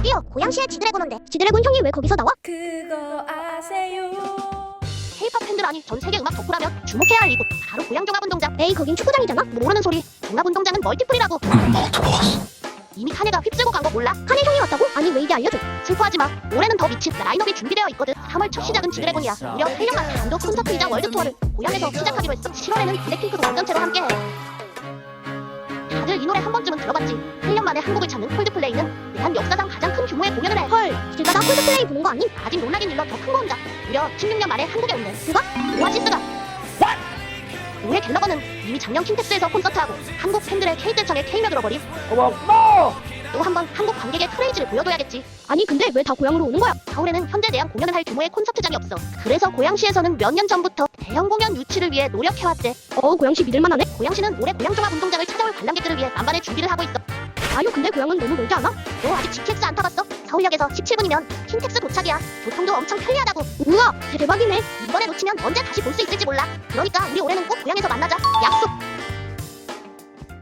저기요. 고양시의 지드래곤 온데. 지드래곤 형이 왜 거기서 나와? 그거 아세요? K-팝 팬들 아니 전 세계 음악 덕후라면 주목해야 할 이곳. 바로 고양 종합운동장. 에이 거긴 축구장이잖아. 모르는 소리. 종합운동장은 멀티플이라고. 이미 카네가 휩쓸고 간 거 몰라? 카네 형이 왔다고? 아니 왜 이게 알려줘 슬퍼하지 마. 올해는 더 미친 라인업이 준비되어 있거든. 3월 첫 시작은 지드래곤이야. 무려 1년간 단독 콘서트이자 월드투어를 고향에서 시작하기로 했어. 7월에는 블랙핑크도 완전체로 함께해. 다들 이 노래 한 번쯤은 들어봤지. 1년 만에 한국을 찾는 콜드플레이는 규모의 공연을 해헐 길 가다 콜드플레이 보는 거 아니? 아직 놀라긴 일러 더 큰 거 혼자 무려 16년 만에 한국에 온대 누가? 오아시스가 올해 갤러거는 이미 작년 킨텍스에서 콘서트하고 한국 팬들의 K대청에 K며 들어버림 또한 번 한국 관객의 크레이지를 보여줘야겠지 아니 근데 왜 다 고향으로 오는 거야? 서울에는 현재 내한 공연을 할 규모의 콘서트장이 없어 그래서 고양시에서는 몇 년 전부터 대형 공연 유치를 위해 노력해왔대 어 고양시 믿을만하네? 고양시는 올해 고양종합 운동장을 찾아올 관람객들을 위해 만반의 준비를 하고 있어 아유 근데 고향은 너무 멀지 않아? 너 아직 GTX 안 타봤어? 서울역에서 17분이면 킨텍스 도착이야. 교통도 엄청 편리하다고. 우와 대박이네. 이번에 놓치면 언제 다시 볼 수 있을지 몰라. 그러니까 우리 올해는 꼭 고향에서 만나자. 약속